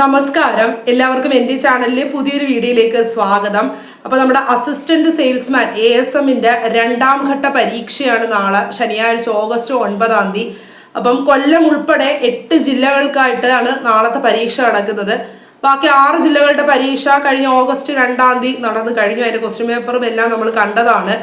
നമസ്കാരം. എല്ലാവർക്കും എന്റെ ചാനലിലെ പുതിയൊരു വീഡിയോയിലേക്ക് സ്വാഗതം. അപ്പോൾ നമ്മുടെ അസിസ്റ്റന്റ് സെയിൽസ്മാൻ എ എസ് എമ്മിന്റെ രണ്ടാം ഘട്ട പരീക്ഷയാണ് നാളെ ശനിയാഴ്ച ഓഗസ്റ്റ് ഒൻപതാം തീയതി. അപ്പം കൊല്ലം ഉൾപ്പെടെ എട്ട് ജില്ലകൾക്കായിട്ടാണ് നാളത്തെ പരീക്ഷ നടക്കുന്നത്. ബാക്കി ആറ് ജില്ലകളുടെ പരീക്ഷ കഴിഞ്ഞ ഓഗസ്റ്റ് രണ്ടാം തീയതി നടന്നു കഴിഞ്ഞു. അതിന്റെ ക്വസ്റ്റ്യൻ പേപ്പറും എല്ലാം നമ്മൾ കണ്ടതാണ്.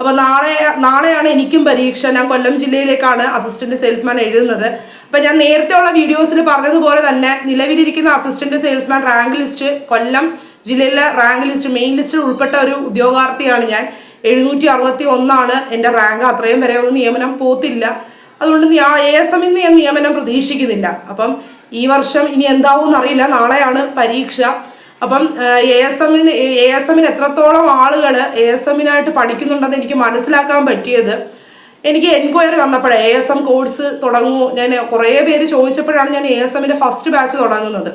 അപ്പോൾ നാളെ നാളെയാണ് എനിക്കും പരീക്ഷ. ഞാൻ കൊല്ലം ജില്ലയിലേക്കാണ് അസിസ്റ്റന്റ് സെയിൽസ്മാൻ എഴുതുന്നത്. അപ്പൊ ഞാൻ നേരത്തെ ഉള്ള വീഡിയോസിൽ പറഞ്ഞതുപോലെ തന്നെ നിലവിലിരിക്കുന്ന assistant salesman rank list Kollam ജില്ലയിലെ റാങ്ക് ലിസ്റ്റ് മെയിൻ ലിസ്റ്റിൽ ഉൾപ്പെട്ട ഒരു ഉദ്യോഗാർത്ഥിയാണ് ഞാൻ. എഴുന്നൂറ്റി അറുപത്തി ഒന്നാണ് എന്റെ റാങ്ക് അത്രയും വരെ ഒന്നും നിയമനം പോത്തില്ല. അതുകൊണ്ട് ആ എ എസ് എമ്മിന്ന് ഞാൻ നിയമനം പ്രതീക്ഷിക്കുന്നില്ല. അപ്പം ഈ വർഷം ഇനി എന്താവും അറിയില്ല. നാളെയാണ് പരീക്ഷ. അപ്പം എ എസ് എമ്മിന് എ എസ് എമ്മിന് എത്രത്തോളം ആളുകൾ എ എസ് എമ്മിനായിട്ട് പഠിക്കുന്നുണ്ടെന്ന് എനിക്ക് മനസ്സിലാക്കാൻ പറ്റിയത് എനിക്ക് എൻക്വയറി വന്നപ്പോഴേ എ എസ് എം കോഴ്സ് തുടങ്ങുമോ ഞാൻ കുറേ പേര് ചോദിച്ചപ്പോഴാണ് ഞാൻ എ എസ് എമ്മിന്റെ ഫസ്റ്റ് ബാച്ച് തുടങ്ങുന്നത്.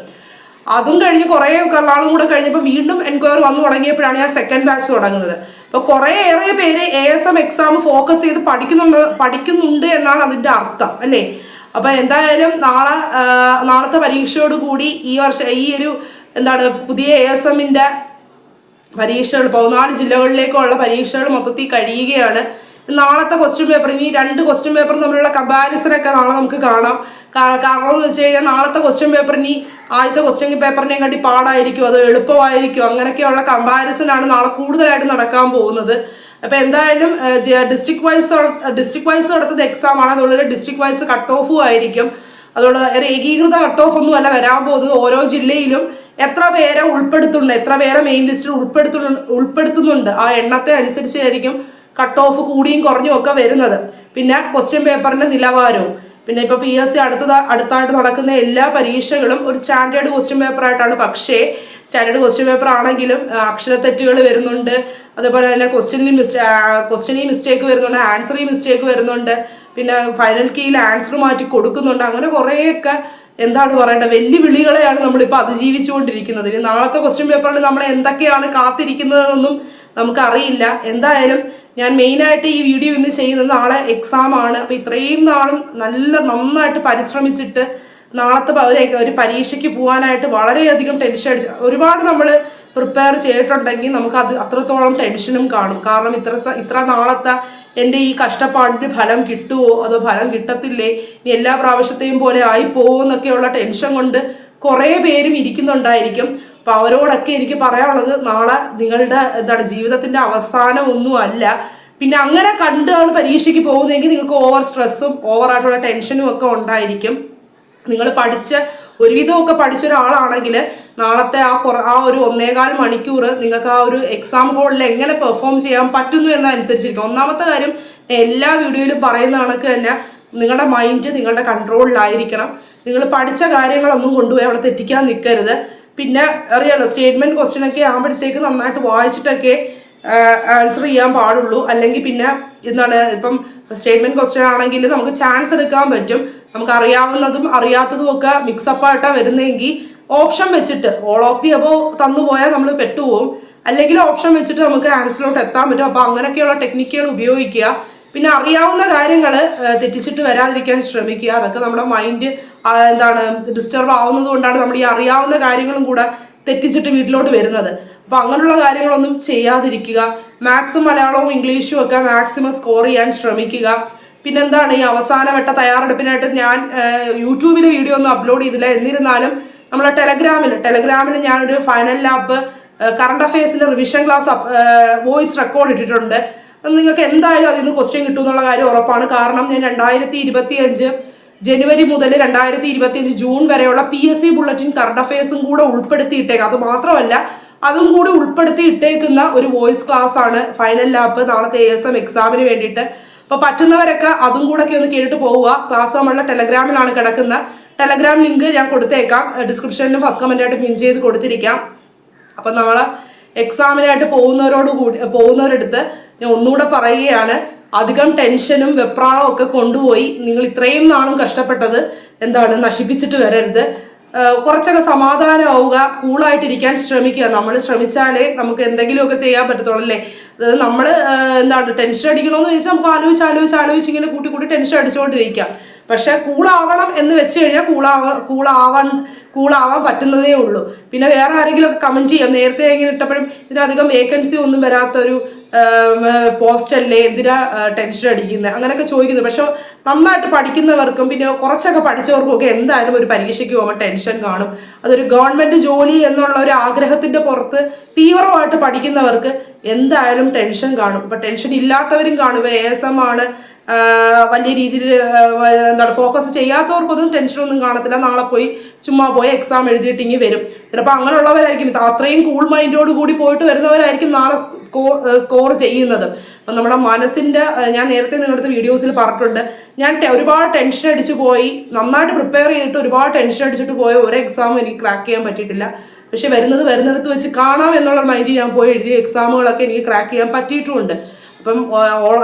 അതും കഴിഞ്ഞ് കുറേ നാളും കൂടെ കഴിഞ്ഞപ്പോൾ വീണ്ടും എൻക്വയറി വന്നു തുടങ്ങിയപ്പോഴാണ് ഞാൻ സെക്കൻഡ് ബാച്ച് തുടങ്ങുന്നത്. അപ്പോൾ കുറേ ഏറെ പേര് A S M exam focus ചെയ്ത് പഠിക്കുന്നുണ്ട് പഠിക്കുന്നുണ്ട് എന്നാണ് അതിന്റെ അർത്ഥം അല്ലേ? അപ്പോൾ എന്തായാലും നാളെ നാളത്തെ പരീക്ഷയോട് കൂടി ഈ വർഷം ഈ ഒരു എന്താണ് പുതിയ എ എസ് എമ്മിന്റെ പരീക്ഷകൾ പതിനാല് ജില്ലകളിലേക്കുള്ള പരീക്ഷകൾ മൊത്തത്തിൽ കഴിയുകയാണ്. നാളത്തെ ക്വസ്റ്റ്യൻ പേപ്പർ ഇനി രണ്ട് ക്വസ്റ്റ്യൻ പേപ്പർ തമ്മിലുള്ള കമ്പാരിസൺ ഒക്കെ നാളെ നമുക്ക് കാണാം. കാരണം എന്ന് വെച്ച് കഴിഞ്ഞാൽ നാളത്തെ ക്വസ്റ്റ്യൻ പേപ്പർ ഇനി ആദ്യത്തെ ക്വസ്റ്റ്യൻ പേപ്പറിനെയും കണ്ടി പാടായിരിക്കും അതോ എളുപ്പമായിരിക്കും അങ്ങനെയൊക്കെയുള്ള കമ്പാരിസനാണ് നാളെ കൂടുതലായിട്ട് നടക്കാൻ പോകുന്നത്. അപ്പൊ എന്തായാലും ഡിസ്ട്രിക്ട് വൈസ് ഡിസ്ട്രിക്ട് വൈസ് നടത്തുന്ന എക്സാം ആണ് അതുകൊണ്ട് ഡിസ്ട്രിക്ട് വൈസ് കട്ട് ഓഫും ആയിരിക്കും. അതുകൊണ്ട് ഏകീകൃത കട്ട് ഓഫ് ഒന്നും അല്ല വരാൻ പോകുന്നത് ഓരോ ജില്ലയിലും. എത്ര പേരെ ഉൾപ്പെടുത്തുന്നുണ്ട് എത്ര പേരെ മെയിൻ ലിസ്റ്റിൽ ഉൾപ്പെടുത്തുന്നു ഉൾപ്പെടുത്തുന്നുണ്ട് ആ എണ്ണത്തെ അനുസരിച്ചായിരിക്കും കട്ട് ഓഫ് കൂടിയും കുറഞ്ഞും ഒക്കെ വരുന്നത്. പിന്നെ ക്വസ്റ്റ്യൻ പേപ്പറിന്റെ നിലവാരവും. പിന്നെ ഇപ്പൊ പി എസ് സി അടുത്തത് അടുത്തായിട്ട് നടക്കുന്ന എല്ലാ പരീക്ഷകളും ഒരു സ്റ്റാൻഡേർഡ് ക്വസ്റ്റ്യൻ പേപ്പർ ആയിട്ടാണ്. പക്ഷേ സ്റ്റാൻഡേർഡ് ക്വസ്റ്റ്യൻ പേപ്പർ ആണെങ്കിലും അക്ഷര അക്ഷരത്തെറ്റുകൾ വരുന്നുണ്ട്. അതുപോലെ തന്നെ ക്വസ്റ്റ്യനിൽ മിസ്റ്റേ ക്വസ്റ്റ്യനിൽ മിസ്റ്റേക്ക് വരുന്നുണ്ട് ആൻസറിൽ മിസ്റ്റേക്ക് വരുന്നുണ്ട്. പിന്നെ ഫൈനൽ കീയിൽ ആൻസർ മാറ്റി കൊടുക്കുന്നുണ്ട്. അങ്ങനെ കുറേയൊക്കെ എന്താണ് പറയേണ്ടത്? വെല്ലുവിളികളെയാണ് നമ്മളിപ്പോൾ അതിജീവിച്ചുകൊണ്ടിരിക്കുന്നത്. ഇനി നാളത്തെ ക്വസ്റ്റ്യൻ പേപ്പറിൽ നമ്മൾ എന്തൊക്കെയാണ് കാത്തിരിക്കുന്നതെന്നൊന്നും നമുക്കറിയില്ല. എന്തായാലും ഞാൻ മെയിനായിട്ട് ഈ വീഡിയോ ഇന്ന് ചെയ്യുന്നത് നാളെ എക്സാം ആണ്. അപ്പോൾ ഇത്രയും നാളും നല്ല നന്നായിട്ട് പരിശ്രമിച്ചിട്ട് നാളത്തെ ഒരു ഒരു പരീക്ഷയ്ക്ക് പോകാനായിട്ട് വളരെയധികം ടെൻഷൻ അടിച്ച് ഒരുപാട് നമ്മൾ പ്രിപ്പയർ ചെയ്തിട്ടുണ്ടെങ്കിൽ നമുക്ക് അത് അത്രത്തോളം ടെൻഷനും കാണും. കാരണം ഇത്ര ഇത്ര നാളത്തെ എന്റെ ഈ കഷ്ടപ്പാടിന് ഫലം കിട്ടുമോ അതോ ഫലം കിട്ടത്തില്ലേ? ഇനി എല്ലാ പ്രാവശ്യത്തെയും പോലെ ആയി പോവോ എന്നൊക്കെയുള്ള ടെൻഷൻ കൊണ്ട് കുറേ പേരും ഇരിക്കുന്നുണ്ടായിരിക്കും. അപ്പൊ അവരോടൊക്കെ എനിക്ക് പറയാനുള്ളത് നാളെ നിങ്ങളുടെ എന്താണ് ജീവിതത്തിന്റെ അവസാനം ഒന്നും അല്ല. പിന്നെ അങ്ങനെ കണ്ടാണ് പരീക്ഷയ്ക്ക് പോകുന്നതെങ്കിൽ നിങ്ങൾക്ക് ഓവർ സ്ട്രെസ്സും ഓവറായിട്ടുള്ള ടെൻഷനും ഒക്കെ ഉണ്ടായിരിക്കും. നിങ്ങൾ പഠിച്ച ഒരുവിധമൊക്കെ പഠിച്ച ഒരാളാണെങ്കിൽ നാളത്തെ ആ കുറ ആ ഒരു ഒന്നേകാൽ മണിക്കൂർ നിങ്ങൾക്ക് ആ ഒരു എക്സാം ഹോളിൽ എങ്ങനെ പെർഫോം ചെയ്യാൻ പറ്റുന്നു എന്നനുസരിച്ചിരിക്കും. ഒന്നാമത്തെ കാര്യം എല്ലാ വീഡിയോയിലും പറയുന്ന കണക്ക് തന്നെ നിങ്ങളുടെ മൈൻഡ് നിങ്ങളുടെ കൺട്രോളിലായിരിക്കണം നിങ്ങൾ പഠിച്ച കാര്യങ്ങളൊന്നും കൊണ്ടുപോയി അവിടെ തെറ്റിക്കാൻ നിൽക്കരുത്. പിന്നെ അറിയാലോ സ്റ്റേറ്റ്മെന്റ് ക്വസ്റ്റ്യൻ ഒക്കെ ആകുമ്പോഴത്തേക്ക് നന്നായിട്ട് വായിച്ചിട്ടൊക്കെ ആൻസർ ചെയ്യാൻ പാടുള്ളൂ. അല്ലെങ്കിൽ പിന്നെ എന്താണ് ഇപ്പം സ്റ്റേറ്റ്മെന്റ് ക്വസ്റ്റ്യൻ ആണെങ്കിൽ നമുക്ക് ചാൻസ് എടുക്കാൻ പറ്റും. നമുക്ക് അറിയാവുന്നതും അറിയാത്തതും ഒക്കെ മിക്സപ്പായിട്ടാണ് വരുന്നതെങ്കിൽ ഓപ്ഷൻ വെച്ചിട്ട് ഓൾ ഓഫ് ദി അബോ തന്നുപോയാൽ നമ്മൾ പെട്ടുപോകും. അല്ലെങ്കിൽ ഓപ്ഷൻ വെച്ചിട്ട് നമുക്ക് ആൻസറിലോട്ട് എത്താൻ പറ്റും. അപ്പോൾ അങ്ങനെയൊക്കെയുള്ള ടെക്നിക്കുകൾ ഉപയോഗിക്കുക. പിന്നെ അറിയാവുന്ന കാര്യങ്ങൾ തെറ്റിച്ചിട്ട് വരാതിരിക്കാൻ ശ്രമിക്കുക. അതൊക്കെ നമ്മുടെ മൈൻഡ് എന്താണ് ഡിസ്റ്റർബ് ആവുന്നത് കൊണ്ടാണ് നമ്മൾ ഈ അറിയാവുന്ന കാര്യങ്ങളും കൂടെ തെറ്റിച്ചിട്ട് വീട്ടിലോട്ട് വരുന്നത്. അപ്പൊ അങ്ങനെയുള്ള കാര്യങ്ങളൊന്നും ചെയ്യാതിരിക്കുക. മാക്സിമം മലയാളവും ഇംഗ്ലീഷും ഒക്കെ മാക്സിമം സ്കോർ ചെയ്യാൻ ശ്രമിക്കുക. പിന്നെന്താണ് ഈ അവസാനവട്ട തയ്യാറെടുപ്പിനായിട്ട് ഞാൻ യൂട്യൂബിൽ വീഡിയോ ഒന്നും അപ്ലോഡ് ചെയ്തില്ല. എന്നിരുന്നാലും നമ്മളെ ടെലഗ്രാമിൽ ടെലഗ്രാമിൽ ഞാനൊരു ഫൈനൽ ലാബ് കറണ്ട് അഫയേഴ്സിന്റെ റിവിഷൻ ക്ലാസ് വോയിസ് റെക്കോർഡ് ഇട്ടിട്ടുണ്ട്. നിങ്ങൾക്ക് എന്തായാലും അതിൽ നിന്ന് ക്വസ്റ്റ്യൻ കിട്ടും എന്നുള്ള കാര്യം ഉറപ്പാണ്. കാരണം ഞാൻ രണ്ടായിരത്തി ഇരുപത്തി അഞ്ച് ജനുവരി മുതൽ രണ്ടായിരത്തി ഇരുപത്തി അഞ്ച് ജൂൺ വരെയുള്ള P S C bulletin current അഫയേഴ്സും കൂടെ ഉൾപ്പെടുത്തിയിട്ടേക്ക്. അത് മാത്രമല്ല അതും കൂടി ഉൾപ്പെടുത്തി ഇട്ടേക്കുന്ന ഒരു വോയിസ് ക്ലാസ് ആണ് ഫൈനൽ ലാപ്പ് നാളത്തെ എ എസ് എം എക്സാമിന് വേണ്ടിയിട്ട്. അപ്പൊ പറ്റുന്നവരൊക്കെ അതും കൂടെ ഒക്കെ ഒന്ന് കേട്ടിട്ട് പോവുക. ക്ലാസ് നമ്മളുടെ ടെലഗ്രാമിലാണ് കിടക്കുന്ന. ടെലഗ്രാം ലിങ്ക് ഞാൻ കൊടുത്തേക്കാം. ഡിസ്ക്രിപ്ഷനിലും ഫസ്റ്റ് കമന്റ് ആയിട്ട് പിൻ ചെയ്ത് കൊടുത്തിരിക്കാം. അപ്പൊ നാളെ എക്സാമിനായിട്ട് പോകുന്നവരോട് കൂടി പോകുന്നവരടുത്ത് ഞാൻ ഒന്നുകൂടെ പറയുകയാണ്. അധികം ടെൻഷനും വെപ്രാളവും ഒക്കെ കൊണ്ടുപോയി നിങ്ങൾ ഇത്രയും നാളും കഷ്ടപ്പെട്ടത് എന്താണ് നശിപ്പിച്ചിട്ട് വരരുത്. കുറച്ചൊക്കെ സമാധാനമാവുക കൂളായിട്ടിരിക്കാൻ ശ്രമിക്കുക. നമ്മൾ ശ്രമിച്ചാലേ നമുക്ക് എന്തെങ്കിലുമൊക്കെ ചെയ്യാൻ പറ്റത്തുള്ളൂ അല്ലേ? അതായത് നമ്മൾ എന്താണ് ടെൻഷൻ അടിക്കണമെന്ന് ചോദിച്ചാൽ നമുക്ക് ആലോചിച്ച് ആലോചിച്ച് ആലോചിച്ച് ഇങ്ങനെ കൂട്ടി കൂട്ടി ടെൻഷൻ അടിച്ചുകൊണ്ടിരിക്കുക പക്ഷെ കൂളാവണം എന്ന് വെച്ച് കഴിഞ്ഞാൽ കൂളാവ കൂളാവാൻ കൂളാവാൻ പറ്റുന്നതേ ഉള്ളൂ. പിന്നെ വേറെ ആരെങ്കിലും ഒക്കെ കമന്റ് ചെയ്യാം. നേരത്തെ ഇങ്ങനെ ഇട്ടപ്പോഴും ഇതിനധികം വേക്കൻസി ഒന്നും വരാത്തൊരു പോസ്റ്റ് അല്ലേ എന്തിനാ ടെൻഷൻ അടിക്കുന്നത് അങ്ങനെയൊക്കെ ചോദിക്കുന്നത് പക്ഷെ നന്നായിട്ട് പഠിക്കുന്നവർക്കും പിന്നെ കുറച്ചൊക്കെ പഠിച്ചവർക്കും ഒക്കെ എന്തായാലും ഒരു പരീക്ഷയ്ക്ക് പോകുമ്പോൾ ടെൻഷൻ കാണും. അതൊരു ഗവൺമെന്റ് ജോലി എന്നുള്ള ഒരു ആഗ്രഹത്തിന്റെ പുറത്ത് തീവ്രമായിട്ട് പഠിക്കുന്നവർക്ക് എന്തായാലും ടെൻഷൻ കാണും. ഇപ്പൊ ടെൻഷൻ ഇല്ലാത്തവരും കാണും. എ എസ് എം ആണ് വലിയ രീതിയിൽ എന്താണ് ഫോക്കസ് ചെയ്യാത്തവർക്കൊന്നും ടെൻഷനൊന്നും കാണത്തില്ല. നാളെ പോയി ചുമ്മാ പോയി എക്സാം എഴുതിയിട്ട് ഇങ്ങനെ വരും. ചിലപ്പോൾ അങ്ങനെയുള്ളവരായിരിക്കും. അത്രയും കൂൾ മൈൻഡോട് കൂടി പോയിട്ട് വരുന്നവരായിരിക്കും നാളെ സ്കോർ സ്കോർ ചെയ്യുന്നത്. അപ്പം നമ്മുടെ മനസ്സിന്റെ ഞാൻ നേരത്തെ നിങ്ങളുടെ വീഡിയോസിൽ പറഞ്ഞിട്ടുണ്ട്. ഞാൻ ഒരുപാട് ടെൻഷൻ അടിച്ചു പോയി. നന്നായിട്ട് പ്രിപ്പയർ ചെയ്തിട്ട് ഒരുപാട് ടെൻഷൻ അടിച്ചിട്ട് പോയ ഒരു എക്സാം എനിക്ക് ക്രാക്ക് ചെയ്യാൻ പറ്റിയിട്ടില്ല. പക്ഷെ വരുന്നത് വരുന്നിടത്ത് വെച്ച് കാണാം എന്നുള്ള മൈൻഡിൽ ഞാൻ പോയി എഴുതിയ എക്സാമുകളൊക്കെ എനിക്ക് ക്രാക്ക് ചെയ്യാൻ പറ്റിയിട്ടുമുണ്ട്. അപ്പം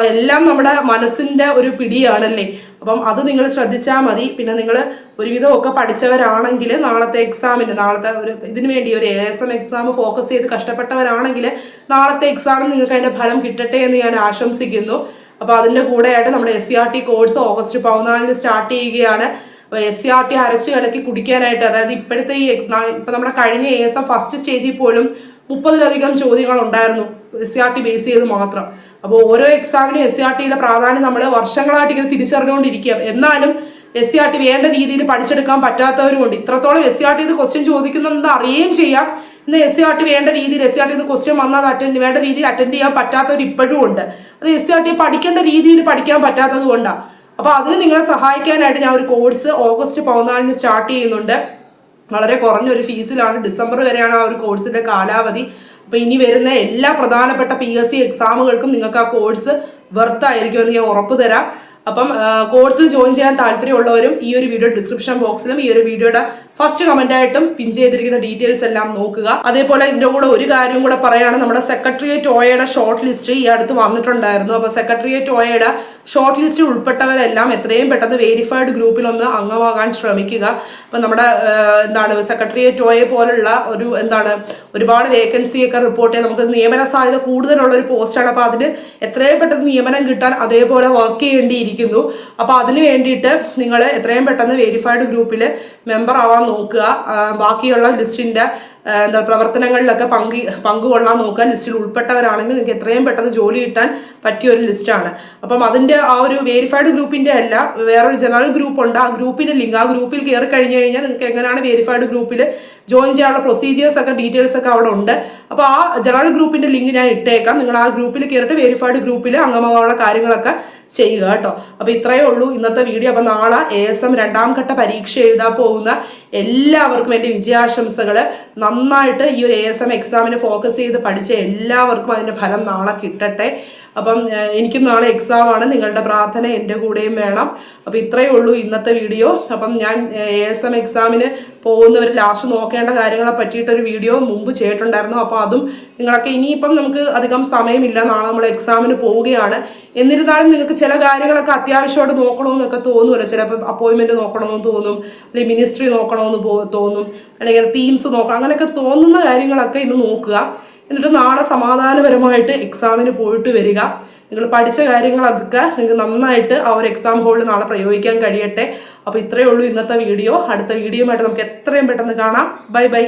എല്ലാം നമ്മുടെ മനസ്സിന്റെ ഒരു പിടിയാണല്ലേ? അപ്പം അത് നിങ്ങൾ ശ്രദ്ധിച്ചാൽ മതി. പിന്നെ നിങ്ങൾ ഒരുവിധം ഒക്കെ പഠിച്ചവരാണെങ്കിൽ നാളത്തെ എക്സാമിന് നാളത്തെ ഒരു ഇതിനു വേണ്ടി ഒരു A S M exam focus ചെയ്ത് കഷ്ടപ്പെട്ടവരാണെങ്കിൽ നാളത്തെ എക്സാമിന് നിങ്ങൾക്ക് അതിന്റെ ഫലം കിട്ടട്ടെ എന്ന് ഞാൻ ആശംസിക്കുന്നു. അപ്പോൾ അതിന്റെ കൂടെയായിട്ട് നമ്മുടെ S C R T course August പതിനാലിന് സ്റ്റാർട്ട് ചെയ്യുകയാണ്. എസ് സി ആർ ടി അരച്ച് കലക്കി കുടിക്കാനായിട്ട് അതായത് ഇപ്പോഴത്തെ ഈ ഇപ്പൊ നമ്മുടെ കഴിഞ്ഞ എ എസ് എം ഫസ്റ്റ് സ്റ്റേജിൽ പോലും മുപ്പതിലധികം ചോദ്യങ്ങൾ ഉണ്ടായിരുന്നു S C R T base ചെയ്ത് മാത്രം. അപ്പോൾ ഓരോ എക്സാമിനും എസ് സി ആർ ടിയുടെ പ്രാധാന്യം നമ്മൾ വർഷങ്ങളായിട്ട് ഇങ്ങനെ തിരിച്ചറിഞ്ഞുകൊണ്ടിരിക്കുക. എന്നാലും എസ് സി ആർ ടി വേണ്ട രീതിയിൽ പഠിച്ചെടുക്കാൻ പറ്റാത്തവരുമുണ്ട്. ഇത്രത്തോളം എസ് സി ആർ ടി ഇത് ക്വസ്റ്റ്യൻ ചോദിക്കുന്നുണ്ടെന്ന് അറിയുകയും ചെയ്യാം. ഇന്ന് എസ് സി ആർ ടി വേണ്ട രീതിയിൽ S C R T question വന്നാൽ അറ്റൻഡ് വേണ്ട രീതിയിൽ അറ്റൻഡ് ചെയ്യാൻ പറ്റാത്തവർ ഇപ്പോഴും ഉണ്ട്. അത് എസ് സി ആർ ടി പഠിക്കേണ്ട രീതിയിൽ പഠിക്കാൻ പറ്റാത്തത് കൊണ്ടാണ് അപ്പോൾ അതിന് നിങ്ങളെ സഹായിക്കാനായിട്ട് ഞാൻ ഒരു കോഴ്സ് ഓഗസ്റ്റ് പതിനാലിന് സ്റ്റാർട്ട് ചെയ്യുന്നുണ്ട്. വളരെ കുറഞ്ഞൊരു ഫീസിലാണ്. ഡിസംബർ വരെയാണ് ആ ഒരു കോഴ്സിന്റെ കാലാവധി. അപ്പൊ ഇനി വരുന്ന എല്ലാ പ്രധാനപ്പെട്ട പി എസ് സി എക്സാമുകൾക്കും നിങ്ങൾക്ക് ആ കോഴ്സ് വെർത്ത് ആയിരിക്കുമെന്ന് ഞാൻ ഉറപ്പ് തരാം. അപ്പം കോഴ്സിൽ ജോയിൻ ചെയ്യാൻ താല്പര്യമുള്ളവരും ഈ ഒരു വീഡിയോ ഡിസ്ക്രിപ്ഷൻ ബോക്സിലും ഈ ഒരു വീഡിയോയുടെ ഫസ്റ്റ് കമന്റ് ആയിട്ടും പിൻ ചെയ്തിരിക്കുന്ന ഡീറ്റെയിൽസ് എല്ലാം നോക്കുക. അതേപോലെ ഇതിന്റെ കൂടെ ഒരു കാര്യം കൂടെ പറയുകയാണ്. നമ്മുടെ സെക്രട്ടറിയേറ്റ് ഓയയുടെ ഷോർട്ട് ലിസ്റ്റ് ഈ അടുത്ത് വന്നിട്ടുണ്ടായിരുന്നു. അപ്പൊ സെക്രട്ടറിയേറ്റ് ഓയയുടെ ഷോർട്ട് ലിസ്റ്റിൽ ഉൾപ്പെട്ടവരെല്ലാം എത്രയും പെട്ടെന്ന് വെരിഫൈഡ് ഗ്രൂപ്പിൽ ഒന്ന് അംഗമാകാൻ ശ്രമിക്കുക. അപ്പൊ നമ്മുടെ എന്താണ് സെക്രട്ടറിയേറ്റ് ഓയെ പോലുള്ള ഒരു എന്താണ് ഒരുപാട് വേക്കൻസി ഒക്കെ റിപ്പോർട്ട് ചെയ്യാൻ നമുക്ക് നിയമന സാധ്യത കൂടുതലുള്ള ഒരു പോസ്റ്റാണ് അപ്പൊ അതിന് എത്രയും പെട്ടെന്ന് നിയമനം കിട്ടാൻ അതേപോലെ വർക്ക് ചെയ്യേണ്ടിയിരിക്കുന്നു അപ്പോൾ അതിന് വേണ്ടിയിട്ട് നിങ്ങൾ എത്രയും പെട്ടെന്ന് വെരിഫൈഡ് ഗ്രൂപ്പിൽ മെമ്പർ ആവാൻ നോക്കുക. ബാക്കിയുള്ള ലിസ്റ്റിന്റെ ആ, എന്താ പ്രവർത്തനങ്ങളിലൊക്കെ പങ്ക് പങ്കുകൊള്ളാൻ നോക്കുക. ലിസ്റ്റിൽ ഉൾപ്പെട്ടവരാണെങ്കിൽ നിങ്ങൾക്ക് എത്രയും പെട്ടെന്ന് ജോലി കിട്ടാൻ പറ്റിയ ഒരു ലിസ്റ്റാണ് അപ്പം അതിന്റെ ആ ഒരു വേരിഫൈഡ് ഗ്രൂപ്പിന്റെ അല്ല വേറൊരു ജനറൽ ഗ്രൂപ്പ് ഉണ്ട്. ആ ഗ്രൂപ്പിന്റെ ലിങ്ക് ആ ഗ്രൂപ്പിൽ കയറി കഴിഞ്ഞു കഴിഞ്ഞാൽ നിങ്ങൾക്ക് എങ്ങനെയാണ് വേരിഫൈഡ് ഗ്രൂപ്പിൽ ജോയിൻ ചെയ്യാനുള്ള പ്രൊസീജിയേഴ്സ് ഒക്കെ ഡീറ്റെയിൽസ് ഒക്കെ അവിടെ ഉണ്ട്. അപ്പോൾ ആ ജനറൽ ഗ്രൂപ്പിന്റെ ലിങ്ക് ഞാൻ ഇട്ടേക്കാം. നിങ്ങൾ ആ ഗ്രൂപ്പിൽ കയറിയിട്ട് വെരിഫൈഡ് ഗ്രൂപ്പിൽ അംഗമാകാനുള്ള കാര്യങ്ങളൊക്കെ ചെയ്യുക കേട്ടോ. അപ്പോൾ ഇത്രയേ ഉള്ളൂ ഇന്നത്തെ വീഡിയോ അപ്പോൾ നാളെ എ എസ് എം രണ്ടാം ഘട്ട പരീക്ഷ എഴുതാൻ പോകുന്ന എല്ലാവർക്കും എന്റെ വിജയാശംസകൾ നന്നായിട്ട് ഈ ഒരു എ എസ് എം എക്സാമിന് ഫോക്കസ് ചെയ്ത് പഠിച്ച എല്ലാവർക്കും അതിന്റെ ഫലം നാളെ കിട്ടട്ടെ. അപ്പം എനിക്കും നാളെ എക്സാം ആണ്. നിങ്ങളുടെ പ്രാർത്ഥന എന്റെ കൂടെയും വേണം. അപ്പോൾ ഇത്രയേ ഉള്ളൂ ഇന്നത്തെ വീഡിയോ അപ്പം ഞാൻ എ എസ് എം എക്സാമിന് പോകുന്നവർ ലാസ്റ്റ് നോക്കേണ്ട കാര്യങ്ങളെ പറ്റിയിട്ടൊരു വീഡിയോ മുമ്പ് ചെയ്തിട്ടുണ്ടായിരുന്നു. അപ്പോൾ അതും നിങ്ങളൊക്കെ ഇനിയിപ്പം നമുക്ക് അധികം സമയമില്ല. നാളെ നമ്മൾ എക്സാമിന് പോവുകയാണ്. എന്നിരുന്നാലും നിങ്ങൾക്ക് ചില കാര്യങ്ങളൊക്കെ അത്യാവശ്യമായിട്ട് നോക്കണമെന്നൊക്കെ തോന്നുമല്ലോ ചിലപ്പോൾ അപ്പോയിൻമെന്റ് നോക്കണമെന്ന് തോന്നും. അല്ലെങ്കിൽ മിനിസ്ട്രി നോക്കണമെന്ന് തോന്നും. അല്ലെങ്കിൽ തീംസ് നോക്കണം. അങ്ങനെയൊക്കെ തോന്നുന്ന കാര്യങ്ങളൊക്കെ ഇന്ന് നോക്കുക. എന്നിട്ട് നാളെ സമാധാനപരമായിട്ട് എക്സാമിന് പോയിട്ട് വരിക. നിങ്ങൾ പഠിച്ച കാര്യങ്ങൾ അതൊക്കെ നിങ്ങൾക്ക് നന്നായിട്ട് ആ ഒരു എക്സാം ഹോളിൽ നാളെ പ്രയോഗിക്കാൻ കഴിയട്ടെ. അപ്പോൾ ഇത്രയേ ഉള്ളൂ ഇന്നത്തെ വീഡിയോ. അടുത്ത വീഡിയോയുമായിട്ട് നമുക്ക് എത്രയും പെട്ടെന്ന് കാണാം. Bye bye.